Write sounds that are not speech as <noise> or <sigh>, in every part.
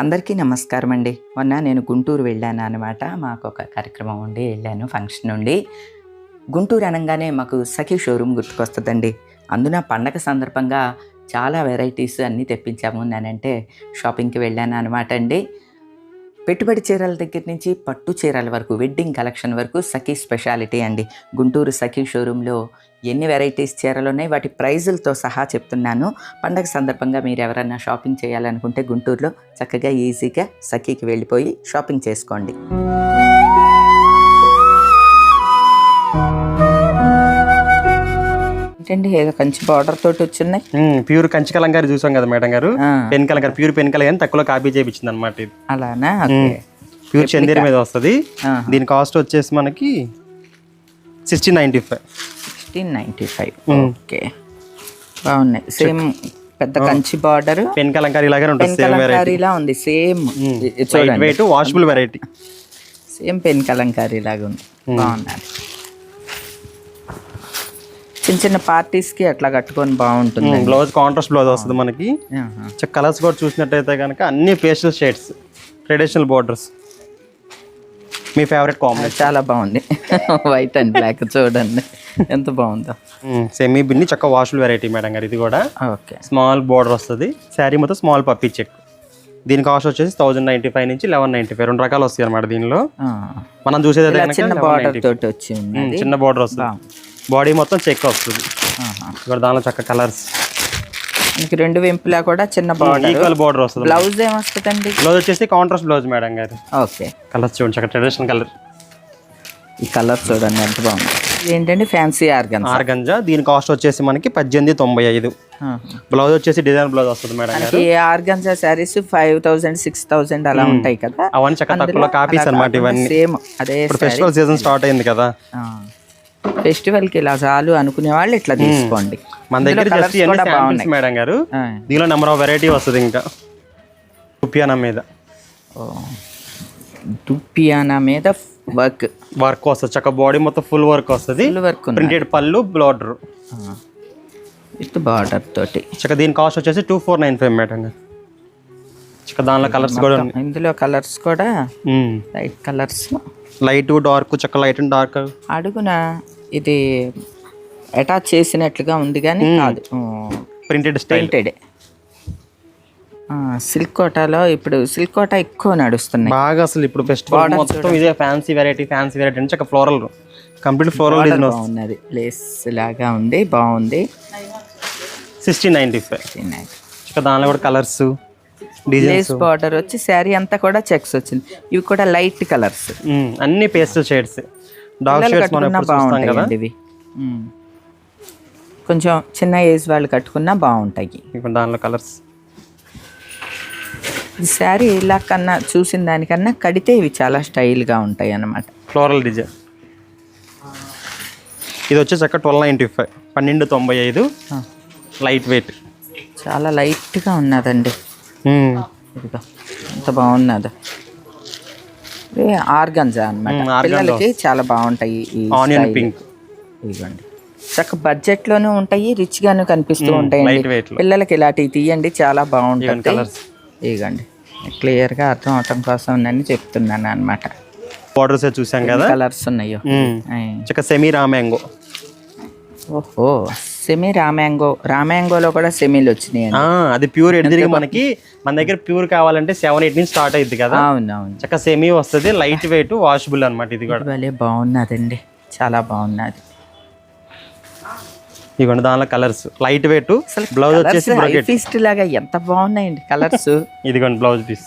అందరికీ నమస్కారం అండి. మొన్న నేను గుంటూరు వెళ్ళాను అనమాట మాకు ఒక కార్యక్రమం ఉండి వెళ్ళాను ఫంక్షన్ ఉండి. గుంటూరు అనగానే మాకు సఖీ షోరూమ్ గుర్తుకొస్తుందండి. అందున పండగ సందర్భంగా చాలా వెరైటీస్ అన్నీ తెప్పించాము. నేనంటే షాపింగ్కి వెళ్ళాను అనమాట అండి. పెట్టుబడి చీరల దగ్గర నుంచి పట్టు చీరల వరకు వెడ్డింగ్ కలెక్షన్ వరకు సఖీ స్పెషాలిటీ అండి. గుంటూరు సఖీ షోరూంలో ఎన్ని వెరైటీస్ చీరలు ఉన్నాయి వాటి ప్రైజులతో సహా చెప్తున్నాను. పండగ సందర్భంగా మీరు ఎవరైనా షాపింగ్ చేయాలనుకుంటే గుంటూరులో చక్కగా ఈజీగా సఖీకి వెళ్ళిపోయి షాపింగ్ చేసుకోండి. ఏంటండి? ఏదో కంచి బార్డర్ తోటి వచ్చినాయి ప్యూర్ కంచి కలంకారి చూసాం కదా మేడం గారు. Pen Kalamkari pure pen Kalamkari తక్కువలో కాపీ చేయించింది అనమాట ఇది. అలానా? ప్యూర్ చందేరి మీద వస్తుంది. దీని కాస్ట్ వచ్చేసి మనకి sixteen ninety five sixteen ninety five okay. బాగున్నాయి. సేమ్ పెద్ద కంచి బార్డర్. పెన్ కలంకారి లాగానే ఉంటుంది సేమ్ వెరైటీ కలంకారీలా ఉంది same. Weight washable variety same pen Kalamkari లాగా ఉంది బాగున్నది చిన్న చిన్న పార్టీస్కి అట్లా కట్టుకొని బాగుంటుంది. బ్లౌజ్ కాంట్రాస్ట్ బ్లౌజ్ వస్తుంది మనకి. కలర్స్ కూడా చూసినట్టయితే కనుక అన్ని పేస్టల్ షేడ్స్ ట్రెడిషనల్ బోర్డర్స్ మీ ఫేవరెట్ కాంబినేషన్ చాలా బాగుంది. వైట్ అండ్ బ్లాక్ చూడండి. ఎంత బాగుందో. సెమీ బిన్ని చక్క వాషబుల్ వెరైటీ మేడం గారు ఇది కూడా. ఓకే. స్మాల్ బోర్డర్ వస్తుంది. శారీ మొత్తం స్మాల్ పప్పీ చెక్ దీని కాస్ట్ వచ్చేసి థౌసండ్ నైన్టీ ఫైవ్ నుంచి లెవెన్ నైన్టీ ఫైవ్ రెండు రకాలు వస్తాయి అనమాట దీనిలో. మనం చూసేది చిన్న 1195. బార్డర్ తోటి వచ్చి ఉమ్, ఉన్నది చిన్న బోర్డర్ వస్తుంది. బాడీ మొత్తం చెక్ వస్తుంది. ఇక్కడ దానిలో చక్క కలర్స్. రెండు వెంపులా కూడా చిన్న బార్డర్. ఈక్వల్ బోర్డర్ వస్తుంది బ్లౌజ్ ఏమొస్తుందండి? బ్లౌజ్ వచ్చేసి కాంట్రాస్ట్ బ్లౌజ్ మేడం గారు. ఓకే. కలర్స్ చూడండి చక్క ట్రెడిషనల్ కలర్ ఈ కలర్ చూడండి ఎంత బాగుంది. ఏంటండి ఫ్యాన్సీ ఆర్గన్ ఆర్గంజా దీని కాస్ట్ వచ్చేసి మనకి పద్దెనిమిది తొంభై ఐదు. బ్లౌజ్ వచ్చేసి డిజైన్ బ్లౌజ్ వస్తుంది మేడం మనకి organza sarees five thousand six thousand అలా ఉంటాయి కదా. అవన్నీ చక్క తక్కువలో కాపీస్ అనమాట ఇవన్నీ. సేమ్ అదే ఫెస్టివల్ సీజన్ స్టార్ట్ అయింది కదా. ఫెస్టివల్కి ఇలా చాలు అనుకునే వాళ్ళు ఇట్లా తీసుకోండి. మన దగ్గర జస్ట్ బాగున్నాయి. మేడం గారు. దీనిలో నెంబర్ ఆఫ్ వెరైటీ వస్తుంది ఇంకా. రుపియానా మీద. దుప్పియానా మీద వర్క్ వర్క్ వస్తుంది. చక్క బాడీ మొత్తం ఫుల్ వర్క్ వస్తుంది. వర్క్ ఉంది ప్రింటెడ్ పళ్ళు బ్లాడర్ విత్ బార్డర్ తోటి. చక్క దీని కాస్ట్ వచ్చేసి two four nine five madam గారు. చక్క దానిలో కలర్స్ కూడా ఇందులో కలర్స్ కూడా లైట్ కలర్స్ లైట్ డార్క్ చక్క లైట్ అండ్ డార్క్ అడుగున? ఇది అటాచ్ చేసినట్లుగా ఉంది కానీ కాదు. ప్రింటెడ్ ప్రింటెడ్ సిల్క్ కోటాలో ఇప్పుడు సిల్క్ కోట ఎక్కువ నడుస్తున్నాయి. బాగా అసలు ఇప్పుడు ఫెస్టివల్ మొత్తం ఇదే ఫ్యాన్సీ వెరైటీ ఫ్యాన్సీ వెరైటీ అంటే చక్క ఫ్లోరల్ కంప్లీట్ ఫ్లోరల్ డిజైన్ వస్తుంది బాగున్నది. లేస్ లాగా ఉంది బాగుంది. సిక్స్టీన్ నైన్టీ ఫైవ్ దానిలో కూడా కలర్స్ డిజైన్స్ లేస్ బార్డర్ వచ్చి శారీ అంతా కూడా చెక్స్ వచ్చింది. ఇవి కూడా లైట్ కలర్స్ అన్ని పేస్టల్ షేడ్స్ డార్క్ షేడ్స్ మనం ఎప్పుడు చూస్తాం కదా? ఇవి. కొంచెం చిన్న ఏజ్ వాళ్ళు కట్టుకున్నా బాగుంటాయి. దానిలో కలర్స్. ఈ శారీ ఇలా కన్నా చూసిన దానికన్నా కడితే ఇవి చాలా స్టైల్గా ఉంటాయి అన్నమాట. Floral design. ఇది వచ్చేసి అక్కడ ట్వెల్వ్ నైంటీ ఫైవ్. పన్నెండు తొంభై ఐదు. Lightweight. చాలా లైట్గా ఉన్నదండి. ఇదిగో ఎంత బాగున్నదో. ఆర్గంజా పిల్లలకి చాలా బాగుంటాయి ఆనియన్. పింక్. ఇదిగోండి. చక్క బడ్జెట్ లోనూ ఉంటాయి రిచ్ గాను కనిపిస్తూ లో పిల్లలకి ఇలాంటివి తీయండి చాలా బాగుంటుంది కలర్స్. ఇదిగోండి. క్లియర్గా అర్థం అవటం కోసం నేను చెప్తున్నాను అనమాట బార్డర్స్ చూసాం కదా? కలర్స్ ఉన్నాయో. సెమీ రామ్యాంగో ఓహో. సెమీ రామ్యాంగో రామ్యాంగోలో కూడా సెమీలు వచ్చినాయండి అది ప్యూర్ ఎడిదిరిగి మనకి మన దగ్గర ప్యూర్ కావాలంటే సెవెన్ ఎయిట్ నుంచి స్టార్ట్ అయింది కదా. అవును అవును చక్క సెమీ వస్తుంది లైట్ వెయిట్ వాషబుల్ అన్నమాట ఇది కూడా. భలే బాగున్నదండి. చాలా బాగున్నది. ఇవ్వండి దానిలో కలర్స్ లైట్ వెయిట్ బ్లౌజ్ వచ్చేసి ఫీస్ట్ లాగా ఎంత బాగున్నాయండి కలర్స్ ఇదిగోండి బ్లౌజ్ పీస్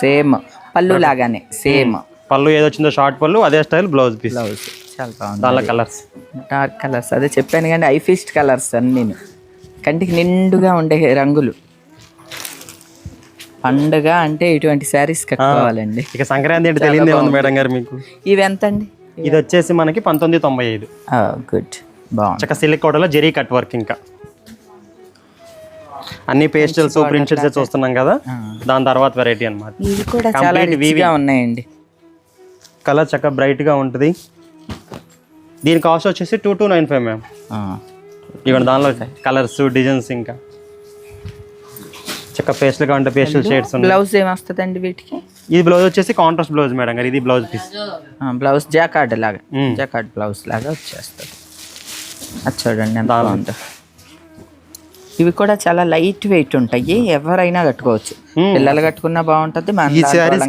సేమ్ పళ్ళు లాగానే సేమ్ పళ్ళు ఏది వచ్చిందో షార్ట్ పళ్ళు అదే స్టైల్ బ్లౌజ్ పీస్ బ్లౌజ్ చాలా బాగుంది దానిలో కలర్స్ డార్క్ కలర్స్ అదే చెప్పాను కానీ ఐ ఫీస్ట్ కలర్స్ అన్నీ కంటికి నిండుగా ఉండే రంగులు. పండుగ అంటే ఇటువంటి శారీస్ కట్టుకోవాలండి. ఇక సంక్రాంతి అంటే తెలియదే ఉంది మేడం గారు మీకు? ఇవి ఎంత అండి ఇది వచ్చేసి మనకి పంతొమ్మిది తొంభై ఐదు. గుడ్. బాగుంది. చక్క సిల్క్ కోటలో జెరీ కట్ వర్క్ ఇంకా. అన్ని పేస్టల్స్ ప్రింటెడ్స్ చూస్తున్నాం కదా? దాని తర్వాత వెరైటీ అన్నమాట. ఇవి కూడా చాలా రిచ్గా ఉన్నాయండి. కలర్ చక్క బ్రైట్గా ఉంటుంది. దీని కాస్ట్ వచ్చేసి two two nine five ma'am ఆ. ఇవ్వండి దానిలో కలర్స్ డిజైన్స్ ఇంకా. చక్క పేస్ట్లు కావాలంటే పేస్టల్ షేడ్స్ ఉన్నాయి. బ్లౌజ్ ఏమొస్తుందండి వీటికి? ఇది బ్లౌజ్ వచ్చేసి కాంట్రాస్ట్ బ్లౌజ్ మేడం గారు. ఇది బ్లౌజ్ పీస్ బ్లౌజ్ జాకార్డ్ లాగా. జాకార్డ్ బ్లౌజ్ లాగా వచ్చేస్తుంది. అది చూడండి బాగుందో ఇవి కూడా చాలా లైట్ వెయిట్ ఉంటాయి. ఎవరైనా కట్టుకోవచ్చు. పిల్లలు కట్టుకున్నా ఈ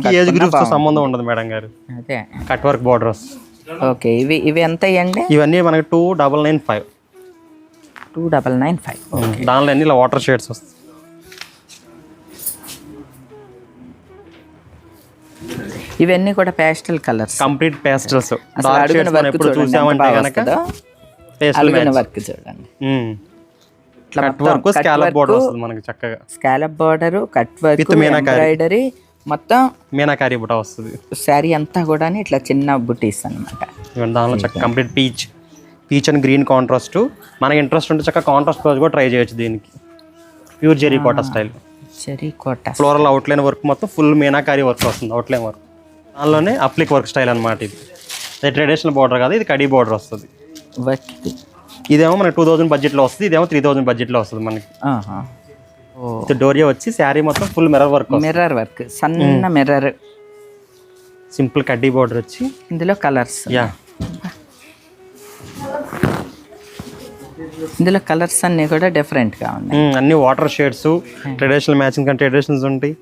కి ఏజ్ బాగుంటుంది. సంబంధం ఉండదు మేడం గారు. అదే. కట్ వర్క్ బోర్డర్స్ ఓకే ఇవి ఇవి ఎంత అయ్యండి ఇవన్నీ మనకి two double nine five two double nine five దానిలో అన్ని ఇలా వాటర్ షేడ్స్ వస్తాయి. ఇవన్నీ కూడా పేస్టల్ కలర్స్ కంప్లీట్ పేస్టల్స్ అసలు డార్క్ అడుగున షేడ్స్ మనం వర్క్ ఎప్పుడు చూడండి చూసామంటే కనుక. పేస్టల్ వర్క్ చూడండి. ఇట్లా కట్ వర్క్ స్కాలప్ బోర్డర్ వస్తుంది మనకి చక్కగా. Scallop border cut work. Embroidery మొత్తం మీనాకారి బుట్ట వస్తుంది. శారీ అంతా కూడా ఇట్లా చిన్న బుటీస్ అన్నమాట. ఇవన్నీ దానిలో చక్క complete peach peach and green contrast మనకి ఇంట్రెస్ట్ ఉంటే చక్క కాంట్రాస్ట్ బ్లౌజ్ కూడా ట్రై చేయొచ్చు దీనికి. Pure zari Kota style zari Kota floral outline work మొత్తం ఫుల్ మీనాకారి వర్క్ వస్తుంది అవుట్లైన్ వర్క్ దానిలోనే అప్లిక్ వర్క్ స్టైల్ అనమాట ఇది. ఇది ట్రెడిషనల్ బార్డర్ కాదు ఇది కడీ బార్డర్ వస్తుంది. ఇదేమో మనకి టూ థౌసండ్ బడ్జెట్లో వస్తుంది ఇదేమో త్రీ థౌసండ్ బడ్జెట్లో వస్తుంది మనకి. డోరియా వచ్చి శారీ మొత్తం full mirror work mirror work సన్న మిర్రర్. సింపుల్ కడ్డీ బార్డర్ వచ్చి. ఇందులో కలర్స్. యా. ఇందులో కలర్స్ అన్ని కూడా డిఫరెంట్గా ఉన్నాయి. అన్ని వాటర్ షేడ్స్ ట్రెడిషనల్ మ్యాచింగ్ కానీ ట్రెడిషనల్స్ ఉంటాయి.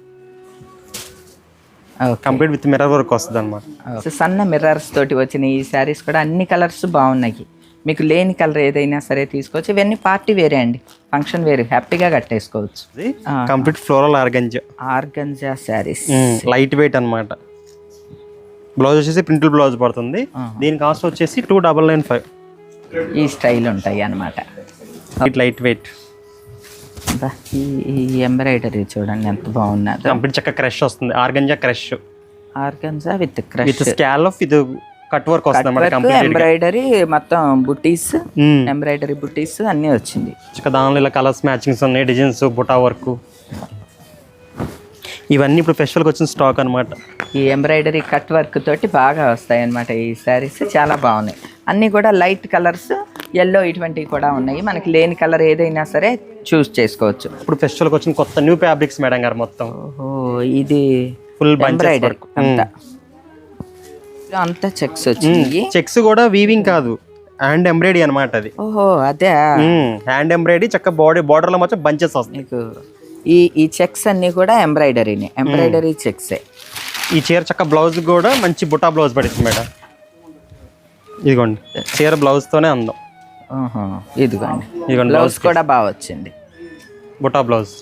కంప్లీట్ విత్ మిర్రర్ వర్క్ వస్తుంది అనమాట. సన్న మిర్రర్స్ తోటి వచ్చిన ఈ శారీస్ కూడా అన్ని కలర్స్ బాగున్నాయి. మీకు లేని కలర్ ఏదైనా సరే తీసుకోవచ్చు. ఇవన్నీ పార్టీ వేరే అండి. ఫంక్షన్ వేరే. హ్యాపీగా కట్టేసుకోవచ్చు. Complete floral organza. Organza saris. Light weight అన్నమాట. బ్లౌజ్ వచ్చేసి ప్రింటల్ బ్లౌజ్ పడుతుంది. దీని కాస్ట్ వచ్చేసి టూ డబల్ నైన్ ఫైవ్. ఈ స్టైల్ ఉంటాయి అన్నమాట. Light weight. ఈ ఎంబ్రాయిడరీ చూడండి ఎంత బాగున్నదో. కంప్లీట్ చక్క క్రష్ వస్తుంది. Organza crush. Organza with crush. With scallop off ఇది కట్ వర్క్ వస్తుంది ఎంబ్రాయిడరీ మొత్తం బుటీస్ ఎంబ్రాయిడరీ బుటీస్ అన్నీ వచ్చింది. దానిలో ఇలా కలర్స్ మ్యాచింగ్స్ ఉన్నాయి డిజైన్స్ బుటా వర్క్ ఇవన్నీ ఇప్పుడు ఫెస్టివల్కి వచ్చిన స్టాక్ అన్నమాట. ఈ ఎంబ్రాయిడరీ కట్ వర్క్ తోటి బాగా వస్తాయి అన్నమాట ఈ శారీస్ చాలా బాగున్నాయి. అన్నీ కూడా లైట్ కలర్స్ ఎల్లో ఇటువంటివి కూడా ఉన్నాయి. మనకి లేని కలర్ ఏదైనా సరే చూస్ చేసుకోవచ్చు. ఇప్పుడు ఫెస్టివల్కి వచ్చిన కొత్త న్యూ ఫ్యాబ్రిక్స్ మేడం గారు మొత్తం. ఓహో ఇది ఫుల్ ఎంబ్రాయిడరీ అంతా. అంతా చెక్స్ వచ్చినాయి. చెక్స్ కూడా వీవింగ్ కాదు. హ్యాండ్ ఎంబ్రాయిడరీ అనమాట అది. ఓహో అదే. హ్యాండ్ ఎంబ్రాయిడరీ చక్క బాడీ బార్డర్లో మొత్తం బంచెస్ వస్తాయి. ఈ ఈ చెక్స్ అన్నీ కూడా ఎంబ్రాయిడరీనే ఎంబ్రాయిడరీ చెక్సే ఈ చీర చక్క బ్లౌజ్ కూడా మంచి బుటా బ్లౌజ్ పడుతుంది మేడం. ఇదిగోండి చీర బ్లౌజ్ తోనే అందం. ఇదిగోండి. ఇదిగోండి బ్లౌజ్ కూడా బాగా వచ్చింది. బుటా బ్లౌజ్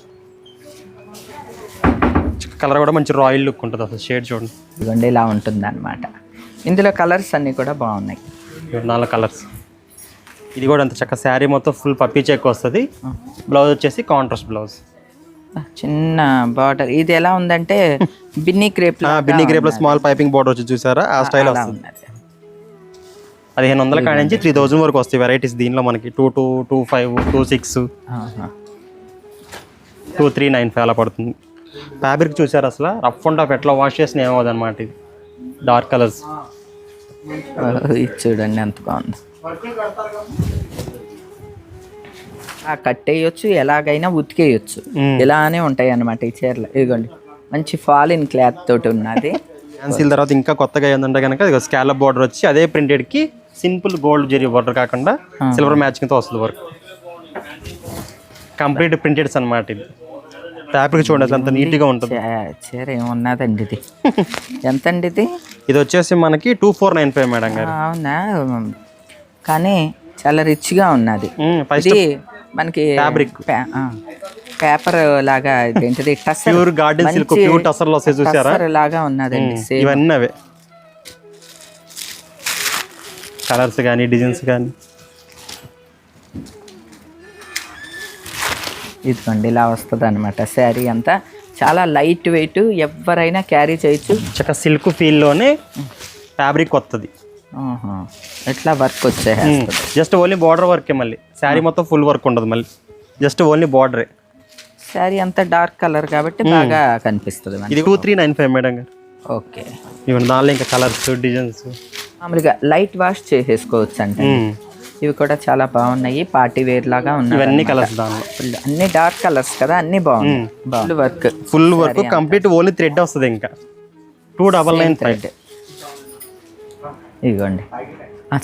కలర్ కూడా మంచి రాయల్ లుక్ ఉంటుంది అసలు షేడ్ చూడండి. ఇదిగోండి ఇలా ఉంటుంది అనమాట ఇందులో కలర్స్ అన్నీ కూడా బాగున్నాయి. నాలుగు కలర్స్. ఇది కూడా అంత చక్క శారీ మొత్తం ఫుల్ పప్పీ చెక్ వస్తుంది. బ్లౌజ్ వచ్చేసి కాంట్రాస్ట్ బ్లౌజ్. చిన్న బార్డర్. ఇది ఎలా ఉందంటే <laughs> బిన్నీ క్రేప్ బిన్ని గ్రేప్లో స్మాల్ పైపింగ్ బోర్డర్ వచ్చి చూసారా? ఆ స్టైల్ వస్తుంది. పదిహేను వందల కాడ నుంచి త్రీ థౌజండ్ వరకు వస్తాయి వెరైటీస్ దీనిలో మనకి. Two two two five two six. Two three nine five అలా పడుతుంది. ఫ్యాబ్రిక్ చూసారు అసలు? Rough and tough. ఎట్లా వాష్ చేసిన ఏమవుతుంది అనమాట ఇది. Dark colours. చూడండి ఎంత బాగుంది. ఆ కట్టేయచ్చు ఎలాగైనా ఉతికేయచ్చు. ఇలానే ఉంటాయి అన్నమాట ఈ చీరలు. ఇదిగోండి. మంచి ఫాలిన్ క్లాత్ తోటి ఉన్నది. క్యాన్సిల్ తర్వాత ఇంకా కొత్తగా ఏంటంటే కనుక స్కాలప్ బార్డర్ వచ్చి అదే ప్రింటెడ్కి సింపుల్ గోల్డ్ జెరీ బార్డర్ కాకుండా సిల్వర్ మ్యాచింగ్తో వస్తుంది వర్క్ కంప్లీట్ ప్రింటెడ్స్ అన్నమాట ఇది. ఫ్యాబ్రిక్ చూడండి అసలు అంత నీట్గా ఉంటుంది. చీర ఏమున్నదండి ఇది? ఎంతండి ఇది? ఇది వచ్చేసి మనకి two four nine five madam గారు. అవునా? కానీ చాలా రిచ్గా ఉన్నది. ఇది మనకి Fabric. పేపర్ లాగా ఏంటిది tussar pure garden silk pure టసర్లు వస్తాయి చూసారా? టసర్ లాగా ఉన్నదండి ఇవన్నీ అవే. కలర్స్ కానీ డిజైన్స్ కానీ ఇదిగోండి ఇలా వస్తుంది అనమాట శారీ అంతా చాలా లైట్ వెయిట్ ఎవరైనా క్యారీ చేయొచ్చు. చక్క సిల్క్ ఫీల్లోనే ఫ్యాబ్రిక్ వస్తుంది. ఎట్లా వర్క్ వచ్చేస్తుంది జస్ట్ ఓన్లీ బార్డర్ వర్కే మళ్ళీ. శారీ మొత్తం ఫుల్ వర్క్ ఉండదు మళ్ళీ. జస్ట్ ఓన్లీ బార్డరే శారీ అంతా డార్క్ కలర్ కాబట్టి బాగా కనిపిస్తుంది ఇది two three nine five madam గారు. ఓకే. ఇవన్నీ దానిలో ఇంకా కలర్స్ డిజైన్స్ మామూలుగా లైట్ వాష్ చేసేసుకోవచ్చు అంటే ఇవి కూడా చాలా బాగున్నాయి. పార్టీ వేర్ లాగా ఉన్నాయి ఇవన్నీ కలర్స్ ఫుల్ అన్ని డార్క్ కలర్స్ కదా అన్ని బాగున్నాయి. బాగుంది. Work. Full work complete only thread వస్తుంది ఇంకా. టూ డబల్ నైన్ థ్రెడ్ ఇదిగోండి.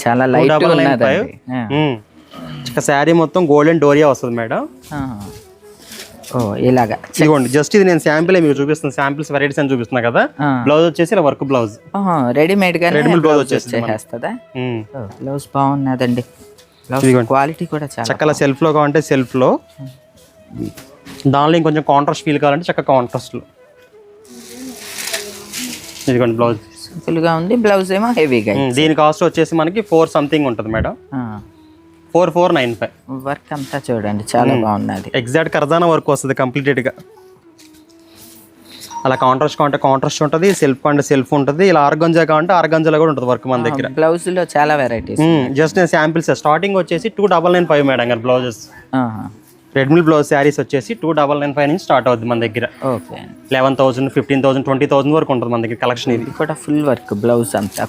చాలా లైట్ ఇక శారీ మొత్తం గోల్డెన్ డోరియా వస్తుంది మేడం. ఇలాగా. ఇదిగోండి జస్ట్ ఇది నేను శాంపిల్ మీకు చూపిస్తాను శాంపిల్స్ వెరైటీస్ అని చూపిస్తున్నా కదా. బ్లౌజ్ వచ్చేసి ఇలా work blouse readymade Readymade blouse blouse వచ్చేస్తుందా బ్లౌజ్ బాగున్నదండి. క్వాలిటీ కూడా చాలా చక్కల సెల్ఫ్లో కావాలంటే సెల్ఫ్లో దానిలో ఇంకొంచెం కాంట్రాస్ట్ ఫీల్ కావాలంటే చక్క కాంట్రాస్ట్లో ఇదిగోండి బ్లౌజ్ సింపుల్గా ఉంది. బ్లౌజ్ ఏమో హెవీగా దీని కాస్ట్ వచ్చేసి మనకి ఫోర్ సంథింగ్ ఉంటుంది madam. Four four nine five. Work అంతా చూడండి చాలా బాగున్నది. ఎగ్జాక్ట్ కర్దానా వర్క్ వస్తుంది కంప్లీటెడ్గా. అలా కాంట్రాస్ట్ కావాలంటే కాంట్రాస్ట్ ఉంటుంది సెల్ఫ్ కావాలంటే సెల్ఫ్ ఉంటుంది ఇలా ఆర్గంజా కావాలంటే ఆర్గంజాలో కూడా ఉంటుంది వర్క్ మన దగ్గర. బ్లౌజ్లో చాలా వెరైటీస్ జస్ట్ నేను శాంపిల్స్ స్టార్టింగ్ వచ్చేసి two double nine five madam గారు బ్లౌజెస్. రెడ్మిల్ బ్లౌజ్ శారీస్ వచ్చేసి టూ డబల్ నైన్ ఫైవ్ నుంచి స్టార్ట్ అవుతుంది మన దగ్గర. Okay. Eleven thousand fifteen thousand twenty thousand వరకు ఉంటుంది మన దగ్గర కలెక్షన్ ఇది. కూడా ఫుల్ వర్క్ బ్లౌజ్ అంతా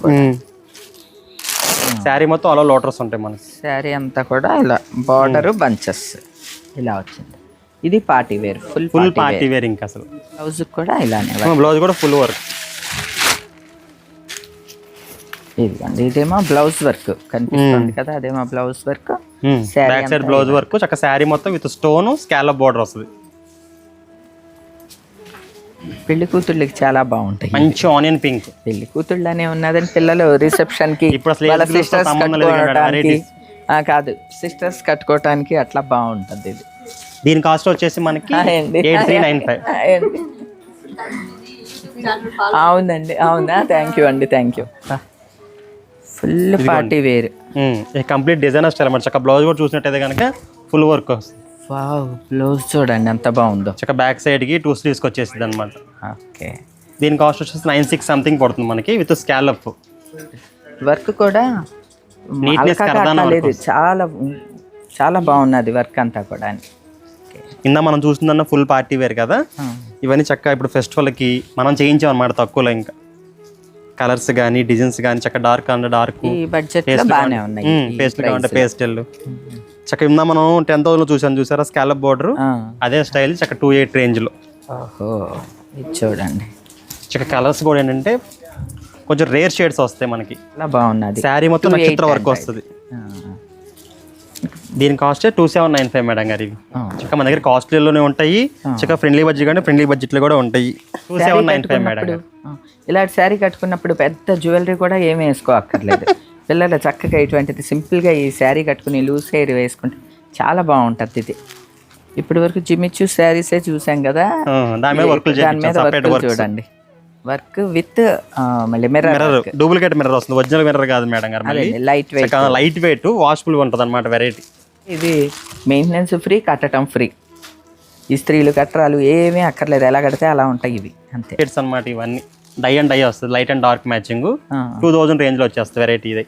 శారీ మొత్తం అలా లోటర్స్ ఉంటాయి మనకి. శారీ అంతా కూడా ఇలా బార్డర్ బంచెస్ ఇలా వచ్చింది. ఇది party wear full full party wear. ఇంకా అసలు. బ్లౌజ్ కూడా ఇలానే బ్లౌజ్ కూడా ఫుల్ వర్క్ ఇదిగోండి ఇదేమో బ్లౌజ్ వర్క్ కనిపిస్తుంది కదా అదేమో blouse work sari back side blouse work చక్క శారీ మొత్తం విత్ స్టోన్ స్కాలప్ బార్డర్ వస్తుంది. పెళ్ళి కూతుళ్ళకి చాలా బాగుంటాయి. మంచి ఆనియన్ పింక్. పెళ్ళి కూతుళ్ళనే ఉన్నదని పిల్లలు రిసెప్షన్కి వాళ్ళ సిస్టర్స్ కదా, కట్టుకోవడానికి ఆ, కాదు. సిస్టర్స్ కట్టుకోవటానికి అట్లా బాగుంటుంది ఇది. దీని కాస్ట్ వచ్చేసి మనకి ఏంటి? Eight three nine five. ఏంటి? అవునండి. అవునా? థ్యాంక్ యూ అండి. Thank you full party wear. Complete designer style అన్నమాట చక్క బ్లౌజ్ కూడా చూసినట్టయితే కనుక ఫుల్ వర్క్ వస్తుంది. బ్లౌజ్ చూడండి ఎంత బాగుందో. చక్క బ్యాక్ సైడ్కి టూ స్లీవ్స్ వచ్చేసింది అనమాట ఓకే. దీని కాస్ట్ వచ్చేసి నైన్ సిక్స్ సంథింగ్ పడుతుంది మనకి విత్ స్కాలప్ వర్క్ కూడా లేదు. చాలా చాలా బాగున్నది వర్క్ అంతా కూడా. ఇందా మనం చూస్తుందన్న ఫుల్ పార్టీ వేర్ కదా? ఇవన్నీ చక్కగా ఇప్పుడు ఫెస్టివల్కి మనం చేయించాం అనమాట తక్కువలో ఇంకా. కలర్స్ కానీ డిజైన్స్ కానీ చక్క డార్క్ అంటే డార్క్ బడ్జెట్లో బాగానే ఉన్నాయి ఈ పేస్ట్ కావాలంటే price. పేస్టల్ చక్క ఇందా మనం టెన్ థౌసండ్ చూసాను చూసారా? Scallop border. అదే స్టైల్ చక్క టూ ఎయిట్ ఓహో ఇది చూడండి. చక్క కలర్స్ కూడా ఏంటంటే కొంచెం రేర్ షేడ్స్ వస్తాయి మనకి. బాగున్నది. శారీ మొత్తం 288 నక్షత్ర వర్క్ వస్తుంది. దీని cost two seven nine five madam గారు ఇవి. చక్క మన దగ్గర కాస్ట్లీలోనే ఉంటాయి. చక్క ఫ్రెండ్లీ బడ్జెట్ కానీ ఫ్రెండ్లీ బడ్జెట్లో కూడా ఉంటాయి. Two seven nine five madam ఇలాంటి శారీ కట్టుకున్నప్పుడు పెద్ద జ్యువెలరీ కూడా ఏమీ వేసుకోక్కర్లేదు. పిల్లలు చక్కగా ఇటువంటిది సింపుల్గా ఈ శారీ కట్టుకుని లూజ్ హెయిర్ వేసుకుంటే చాలా బాగుంటుంది ఇది. ఇప్పటి వరకు జిమ్మిచ్చు శారీసే చూసాం కదా. దాని మీద వర్కులు వర్క్ చూడండి. వర్క్ విత్ మళ్ళీ మిర్రర్ డూప్లికేట్ మిర్రర్ వస్తుంది. ఒరిజినల్ మిర్రర్ కాదు మేడం గారు light weight light weight washable ఉంటుంది అనమాట వెరైటీ ఇది మెయింటెనెన్స్ ఫ్రీ కట్టడం ఫ్రీ ఈ స్త్రీలు కట్టరాలు ఏమీ అక్కర్లేదు. ఎలా కడితే అలా ఉంటాయి ఇవి. అంతే. షేడ్స్ అనమాట ఇవన్నీ. డై అండ్ డై వస్తుంది. Light and dark matching. Two thousand రేంజ్లో వచ్చేస్తుంది వెరైటీ ఇది.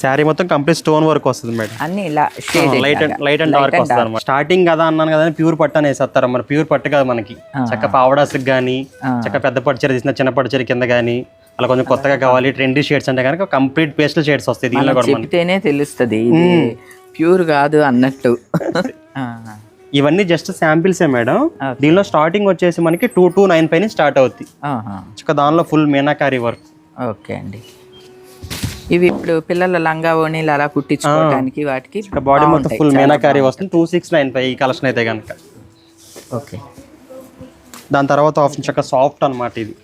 శారీ మొత్తం కంప్లీట్ స్టోన్ వర్క్ వస్తుంది మేడం. అన్ని ఇలా light and light and dark వస్తుంది అనమాట స్టార్టింగ్ కదా అన్నాను కదా ప్యూర్ పట్టు అని వేసేస్తారు. మరి ప్యూర్ పట్టు కదా మనకి. చక్క పావడాస్ కానీ చక్క పెద్ద పట్టు చీర తీసిన చిన్న పట్టు చీర కింద కానీ అలా కొంచెం కొత్తగా కావాలి ట్రెండీ షేడ్స్ అంటే కనుక కంప్లీట్ పేస్టల్ షేడ్స్ వస్తాయి దీనిలో కూడా చెప్తేనే తెలుస్తుంది ప్యూర్ కాదు అన్నట్టు. <laughs> ఇవన్నీ జస్ట్ శాంపిల్సే మేడం. దీనిలో స్టార్టింగ్ వచ్చేసి మనకి టూ టూ నైన్ పైన స్టార్ట్. చక్క దానిలో ఫుల్ మీనాకారి వర్క్ ఓకే అండి. ఇవి ఇప్పుడు పిల్లల లంగా ఓణీలు అలా కుట్టించుకోవడానికి వాటికి బాడీ మొత్తం ఫుల్ మీనాకారి వస్తుంది. టూ సిక్స్ నైన్ ఫైవ్ ఈ కలెక్షన్ అయితే కనుక. ఓకే. దాని తర్వాత ఆప్షన్ చక్క సాఫ్ట్ అన్నమాట ఇది.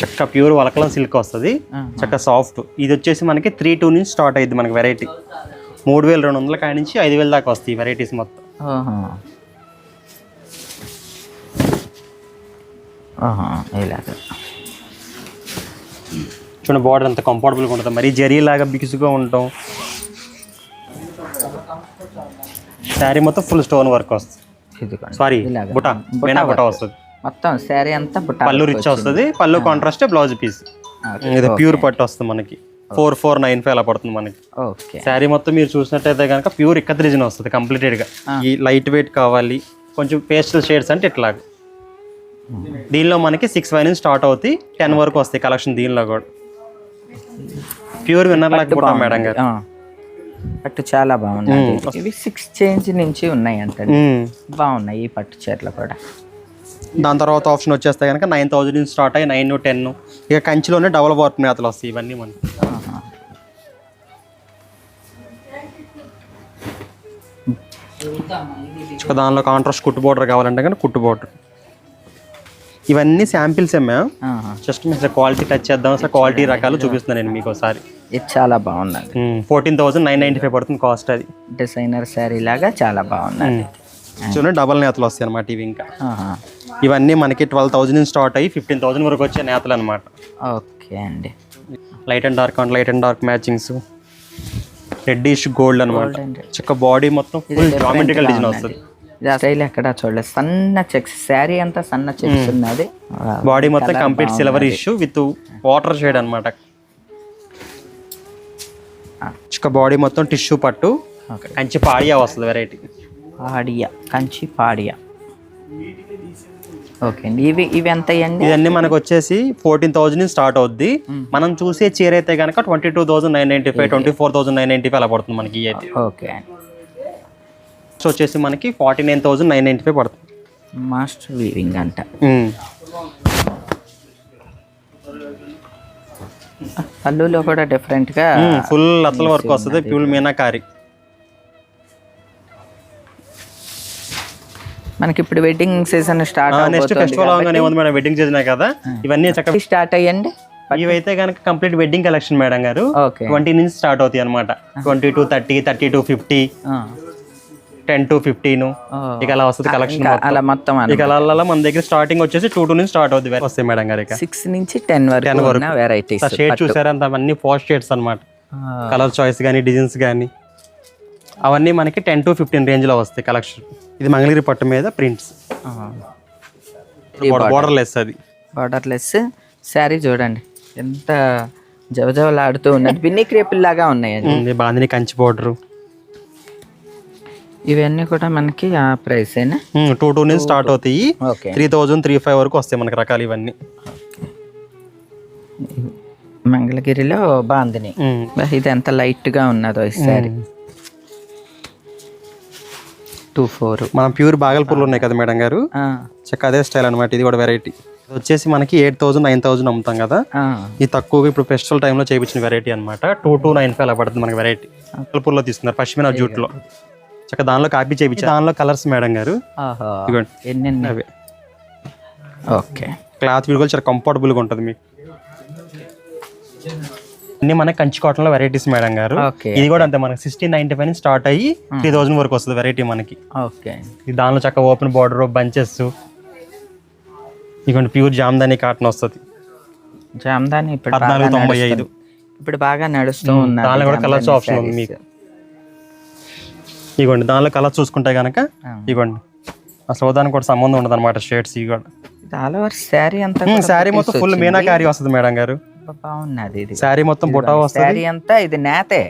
చక్క ప్యూర్ వలకలం సిల్క్ వస్తుంది. చక్క సాఫ్ట్. ఇది వచ్చేసి మనకి త్రీ టూ నుంచి స్టార్ట్ అయ్యింది మనకి వెరైటీ మూడు వేల రెండు వందల కాడి నుంచి ఐదు వేల దాకా వస్తాయి వెరైటీస్ మొత్తం. ఇలాగ చూడండి బార్డర్ అంత కంఫర్టబుల్గా ఉంటుంది. మరీ జరీ లాగా బిగుసుగా ఉంటాం శారీ మొత్తం ఫుల్ స్టోన్ వర్క్ వస్తుంది. సారీ. బుటా. బుటా వస్తుంది. మొత్తం శారీ అంతా పళ్ళు రిచ్ వస్తుంది. పళ్ళు కాంట్రాస్ట్ బ్లౌజ్ పీస్ ఇది ప్యూర్ పట్టు వస్తుంది మనకి. ఫోర్ ఫోర్ నైన్ ఫైవ్ అలా పడుతుంది మనకి. ఓకే. శారీ మొత్తం మీరు చూసినట్టయితే కనుక ప్యూర్ ఇక్కత్ రీజన్ వస్తుంది కంప్లీటెడ్గా ఈ లైట్ వెయిట్ కావాలి కొంచెం పేస్టల్ షేడ్స్ అంటే ఇట్లా దీనిలో మనకి సిక్స్ ఫైవ్ నుంచి స్టార్ట్ అవుతాయి టెన్ వరకు వస్తాయి కలెక్షన్ దీనిలో కూడా. ప్యూర్ విన్నర్ లేకపోవడం మేడం గారు. పట్టు చాలా బాగున్నాయి ఇవి సిక్స్ చేంజ్ నుంచి ఉన్నాయి అంటే మ్మ్. బాగున్నాయి ఈ పట్టు చీరలు కూడా. దాని తర్వాత ఆప్షన్ వచ్చేస్తే కనుక నైన్ థౌసండ్ నుంచి స్టార్ట్ అయ్యి నైన్ టెన్. ఇక కంచిలోనే డబుల్ వర్క్ నేతలు వస్తాయి ఇవన్నీ మనకి. దానిలో కాంట్రాస్ట్ కుట్టు బోర్డర్ కావాలంటే కానీ కుట్టు బోర్డర్ ఇవన్నీ శాంపిల్స్ ఏమే. జస్ట్ మీరు క్వాలిటీ టచ్ చేద్దాం అసలు క్వాలిటీ రకాలు చూపిస్తున్నాను నేను మీకు ఒకసారి. ఇది చాలా బాగున్నది fourteen thousand nine ninety five పడుతుంది కాస్ట్ అది. డిజైనర్ శారీ లాగా చాలా బాగున్నది చూడండి డబల్ నేతలు వస్తాయి అనమాట ఇవి ఇంకా. ఇవన్నీ మనకి ట్వెల్వ్ థౌసండ్ నుంచి స్టార్ట్ అయ్యి ఫిఫ్టీన్ థౌసండ్ వరకు వచ్చే నేతలు అనమాట ఓకే అండి. Light and dark and light and dark matchings reddish gold అనమాట చక్క బాడీ మొత్తం ఫుల్ జామెట్రికల్ డిజైన్ వస్తుంది. ఇది స్టైల్ ఎక్కడ చూడలేదు. సన్న చెక్స్ శారీ అంతా సన్న చెక్స్ ఉన్నది. బాడీ మొత్తం complete silver tissue with water shade అనమాట చిక్క బాడీ మొత్తం టిష్యూ పట్టు. కంచి పాడియా వస్తుంది వెరైటీ పాడియా కంచి పాడియా. ఓకే అండి. ఇవి ఇవి ఎంత అండి ఇవన్నీ మనకు వచ్చేసి ఫోర్టీన్ థౌసండ్ నుంచి స్టార్ట్ అవుద్ది. మనం చూసే చీర అయితే కనుక twenty two thousand nine ninety five twenty four thousand nine ninety five అలా పడుతుంది మనకి అయితే. ఓకే అండి. సో వచ్చేసి మనకి forty nine thousand nine ninety five పడుతుంది. మాస్టర్ వీవింగ్ అంట. పళ్ళులో కూడా డిఫరెంట్గా ఫుల్ అసలు వర్క్ వస్తుంది ప్యూల్ మీనాకారి. మనకి ఇప్పుడు wedding season start next festival అవగానే ఉంది మేడం వెడ్డింగ్ సీజన్ కదా? ఇవన్నీ చక్కగా స్టార్ట్ అయ్యండి. ఇవైతే కనుక కంప్లీట్ వెడ్డింగ్ కలెక్షన్ మేడం గారు. ట్వంటీ నుంచి స్టార్ట్ అవుతాయి అనమాట twenty to thirty thirty to fifty ten to fifteen ఇక అలా వస్తుంది కలెక్షన్ అలా మొత్తం. ఇక అలా మన దగ్గర స్టార్టింగ్ వచ్చేసి టూ టూ నుంచి స్టార్ట్ అవుతుంది వస్తాయి మేడం గారు ఇక. సిక్స్ నుంచి టెన్ వరకు ఉన్న వెరైటీస్ షేడ్ చూసారా? అంత అవన్నీ ఫాస్ట్ షేడ్స్ అనమాట కలర్ చాయిస్ కానీ డిజైన్స్ కానీ అవన్నీ మనకి టెన్ టు ఫిఫ్టీన్ రేంజ్లో వస్తాయి కలెక్షన్ ఇది మంగళగిరి పట్టు మీద ప్రింట్స్. బోర్డర్ లెస్ అది. బార్డర్లెస్ శారీ చూడండి. ఎంత జవజవలాడుతూ ఉన్నది. బిన్ని క్రేపుల్లాగా ఉన్నాయండి ఇది బాందిని కంచి బోర్డర్ ఇవన్నీ కూడా మనకి ఆ ప్రైస్ అయినా టూ టూ నుంచి స్టార్ట్ అవుతాయి. త్రీ థౌజండ్ త్రీ ఫైవ్ వరకు వస్తాయి మనకి రకాలు ఇవన్నీ. మంగళగిరిలో బాందిని. ఇది ఎంత లైట్గా ఉన్నదో ఈ శారీ. Two four. మనం ప్యూర్ బాగల్పూర్లో ఉన్నాయి కదా మేడం గారు? చక్క అదే స్టైల్ అనమాట ఇది కూడా వెరైటీ వచ్చేసి మనకి ఎయిట్ థౌసండ్ నైన్ థౌసండ్ అమ్ముతాం కదా? ఇది తక్కువగా ఇప్పుడు ఫెస్టివల్ టైంలో చేయించిన వెరైటీ అనమాట టూ టూ నైన్ ఫైవ్ అలా పడుతుంది మనకి వెరైటీ బాగల్పూర్లో తీసుకున్నారు పశ్చిమ జూట్లో. చక్క దానిలో కాపీ చేయించి దానిలో కలర్స్ మేడం గారు. ఓకే. క్లాత్ కూడా చాలా కంఫర్టబుల్గా ఉంటుంది మీకు. అన్ని మనకి కంచి కాటన్లో వెరైటీస్ మేడం గారు ఇది కూడా అంతే మనకి సిక్స్టీన్ నైన్టీ ఫైవ్ స్టార్ట్ అయ్యి త్రీ థౌసండ్ వరకు వస్తుంది వెరైటీ మనకి. ఓకే. ఇది దానిలో చక్క ఓపెన్ బార్డర్ బంచెస్ ఇదిగోండి ప్యూర్ జామ్దాని కాటన్ వస్తుంది. జామ్దాని పద్నాలుగు తొంభై. ఐదు. ఇప్పుడు బాగా నడుస్తూ ఉన్నది దానిలో కూడా కలర్స్ ఆప్షన్ ఉంది. మీకు. ఇదిగోండి దానిలో కలర్ చూసుకుంటే కనుక. ఇదిగోండి అసలు దానికి కూడా సంబంధం ఉండదు అనమాట షేడ్స్ ఇవి కూడా. ఇది ఆల్ ఓవర్ శారీ అంతా శారీ మొత్తం ఫుల్ మీనాకారి వస్తుంది మేడం గారు. బాగున్నది ఇది శారీ మొత్తం బుటా వస్తుంది? శారీ అంతా ఇది నేతే.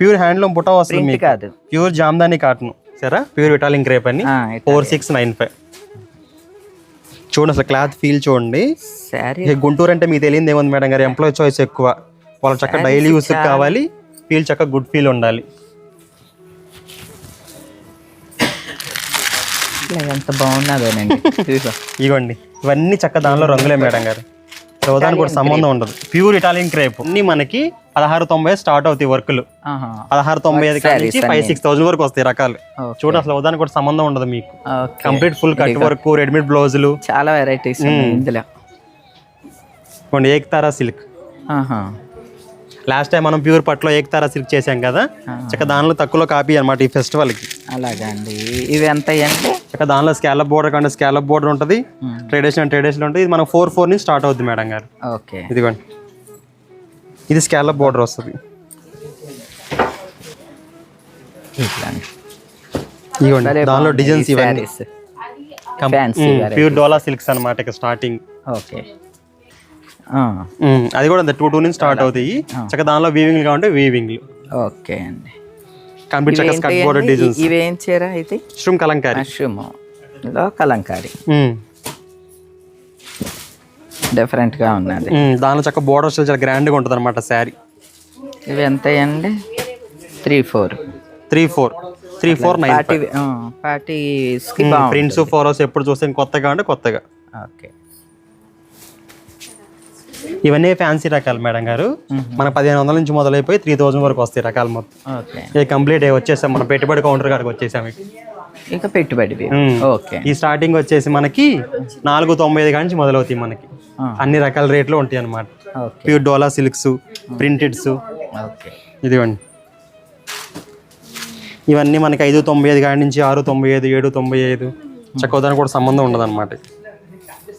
ప్యూర్ హ్యాండ్లూమ్ బుటా వస్తుంది కాదు. Pure jamdani cotton. సరే? ప్యూర్ ఇటాలియన్ క్రేప్ అని ఫోర్ సిక్స్ నైన్ ఫైవ్. చూడండి అసలు క్లాత్ ఫీల్ చూడండి. గుంటూరు అంటే మీకు తెలియదు ఏముంది మేడం గారు ఎంప్లాయీ చాయిస్ ఎక్కువ. వాళ్ళ చక్క డైలీ యూస్ కావాలి. ఫీల్ చక్క గుడ్ ఫీల్ ఉండాలి. ఎంత బాగున్నదోనండి. <laughs> ఇగోండి. ఇవన్నీ చక్క దానిలో రంగులే మేడం గారు. చదవడానికి కూడా సంబంధం ఉండదు. ప్యూర్ ఇటాలియన్ క్రేప్ అన్ని మనకి పదహారు తొంభై స్టార్ట్ అవుతాయి వర్కులు. పదహారు తొంభై ఐదు నుంచి ఫైవ్ సిక్స్ థౌసండ్ వరకు వస్తాయి రకాలు. చూడండి అసలు అవదానికి కూడా సంబంధం ఉండదు మీకు. Complete full cut work readymade బ్లౌజులు చాలా వెరైటీస్ ఉన్నాయి ఇందులో. ఏక్తారా సిల్క్. లాస్ట్ టైం మనం ప్యూర్ పట్లో ఏక్తారా సిల్క్ చేసాం కదా? చక్క దానిలో తక్కువలో కాపీ అనమాట ఈ ఫెస్టివల్కి అలాగా అండి. ఇవి ఎంత చక్క దానిలో స్కాలప్ బోర్డర్ కంటే స్కాలప్ బోర్డర్ ఉంటుంది. ట్రెడిషనల్ ట్రెడిషనల్ ఉంటుంది. ఇది మనం ఫోర్ ఫోర్ నుంచి స్టార్ట్ అవుతుంది మేడం గారు. ఓకే. ఇదిగోండి. ఇది స్కాలప్ బోర్డర్ వస్తుంది. ఇదిగోండి దానిలో డిజైన్స్ ఇవన్నీ. ప్యూర్ డోలా సిల్క్స్ అనమాట ఇక స్టార్టింగ్ ఓకే. అది కూడా టూ టూ నుంచి స్టార్ట్ అవుతాయి. చక్క దానిలో వీవింగ్ కావాలంటే వీవింగ్ ఓకే అండి. బోర్డర్ డిజైన్స్ ఇవేం చీర ఇది? స్ట్రూమ్ కలంకారీ మష్రూమ్లో కలంకారీ ఉమ్. డిఫరెంట్గా ఉన్నది. ఉమ్, దానిలో చక్క బోర్డర్ చాలా గ్రాండ్గా ఉంటుంది అనమాట శారీ ఇవి ఎంత అండి three four three four three four nine party prints ఫోరోస్ ఎప్పుడు చూస్తే కొత్తగా అంటే కొత్తగా. ఓకే. ఇవన్నీ ఫ్యాన్సీ రకాలు మేడం గారు. మన పదిహేను వందల నుంచి మొదలైపోయి త్రీ థౌసండ్ వరకు వస్తాయి రకాలు మొత్తం. ఇది కంప్లీట్ అయ్యి వచ్చేసాం మన పెట్టుబడి కౌంటర్ కాడికి వచ్చేసాం ఇక. పెట్టుబడి. ఓకే. ఈ స్టార్టింగ్ వచ్చేసి మనకి నాలుగు తొంభై ఐదు నుంచి మొదలవుతాయి మనకి. అన్ని రకాల రేట్లు ఉంటాయి అన్నమాట. Okay. Pure Dola silks printeds ఇదిగోండి. ఇవన్నీ మనకి ఐదు తొంభై ఐదు కాడి నుంచి ఆరు తొంభై ఐదు ఏడు తొంభై ఐదు. చక్కదానికి కూడా సంబంధం ఉండదు అనమాట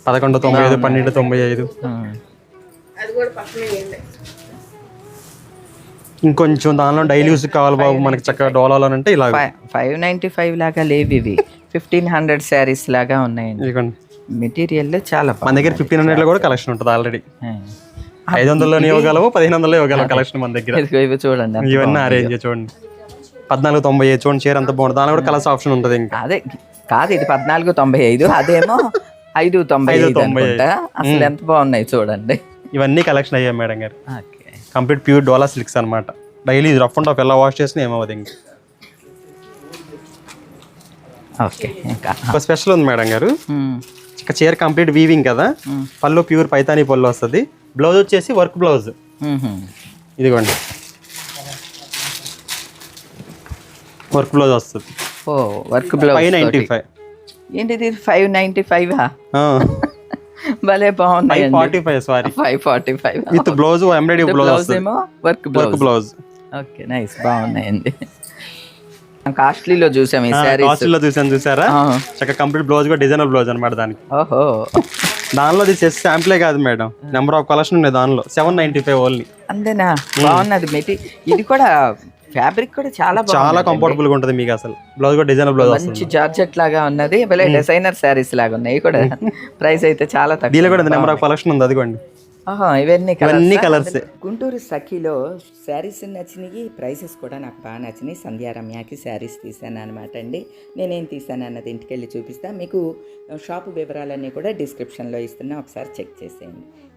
పదకొండు తొంభై ఐదు పన్నెండు తొంభై ఐదు. ఉమ్. ఇంకొంచెం దానిలో డైలీ యూస్ కావాలి బాబు మనకి చక్కగా డోలాలో అంటే ఇలా ఫైవ్ ఫైవ్ నైంటీ ఫైవ్ లాగా లేవు ఇవి. ఫిఫ్టీన్ హండ్రెడ్ శారీస్ లాగా ఉన్నాయండి. ఇదిగోండి. మెటీరియల్ చాలా మన దగ్గర ఫిఫ్టీన్ హండ్రెడ్లో కూడా కలెక్షన్ ఉంటుంది ఆల్రెడీ ఐదు వందల్లో ఇవ్వగలవు పదిహేను వందల్లో ఇవ్వగలవు కలెక్షన్ మన దగ్గర. ఇవి చూడండి ఇవన్నీ అరేంజ్ చూడండి. పద్నాలుగు తొంభై ఐదు చూడండి చీర అంత బాగుంటుంది దానిలో కూడా కలర్స్ ఆప్షన్ ఉంటుంది ఇంకా. అదే. కాదు ఇది పద్నాలుగు తొంభై ఐదు. అదేమో ఐదు తొంభై ఐదు తొంభై అసలు ఎంత బాగున్నాయి చూడండి. ఇవన్నీ కలెక్షన్ అయ్యాయి మేడం గారు. Okay. Complete pure Dola silks అనమాట డైలీ రఫ్ అండ్ ఎలా వాష్ చేసినా ఏమవుతుంది ఇంకా. ఓకే ఇంకా. ఒక స్పెషల్ ఉంది మేడం గారు. ఇక చీర కంప్లీట్ వీవింగ్ కదా. పళ్ళు ప్యూర్ పైతానీ పళ్ళు వస్తుంది. బ్లౌజ్ వచ్చేసి వర్క్ బ్లౌజ్. ఇదిగోండి. వర్క్ బ్లౌజ్ వస్తుంది. ఓ work blouse five ninety five ఏంటిది ఫైవ్ నైంటీ ఫైవ్ భలే బాగున్నాయి forty five sorry five forty five with blouse embroidery blouse ఏమో? Work work blouse okay nice బాగున్నాయండి. కాస్ట్లీలో చూసాం ఈ శారీస్ కాస్ట్లో చూసాను చూసారా? చక్కగా కంప్లీట్ బ్లౌజ్ కూడా డిజైనర్ బ్లౌజ్ అనమాట దానికి. ఓహో. దానిలో ఇది జస్ట్ శాంపులే కాదు మేడం. నెంబర్ ఆఫ్ కలెక్షన్ ఉన్నాయి దానిలో. సెవెన్ నైన్టీ ఫైవ్ ఓన్లీ అంతేనా? బాగున్నది మెటీ ఇది కూడా ఫ్యాబ్రిక్ కూడా చాలా చాలా కంఫర్టబుల్గా ఉంటుంది మీకు అసలు. బ్లౌజ్ కూడా డిజైనర్ బ్లౌజ్ మంచి జార్జెట్ లాగా ఉన్నది భలే డిజైనర్ శారీస్ లాగా ఉన్నాయి. కూడా ప్రైస్ అయితే చాలా తక్కువ. దీనిలో కూడా నెంబర్ ఆఫ్ కలెక్షన్ ఉంది అదిగోండి. ఇవన్నీ ఇవన్నీ? కలర్స్ గుంటూరు సఖీలో శారీస్ నచ్చినాయి ప్రైసెస్ కూడా నాకు బాగా నచ్చినాయి. సంధ్యా రమ్యకి శారీస్ తీసాను అనమాట అండి. నేనేం తీసాను అన్నది ఇంటికి వెళ్ళి చూపిస్తా. మీకు షాపు వివరాలన్నీ కూడా డిస్క్రిప్షన్లో ఇస్తున్నా. ఒకసారి చెక్ చేసేయండి.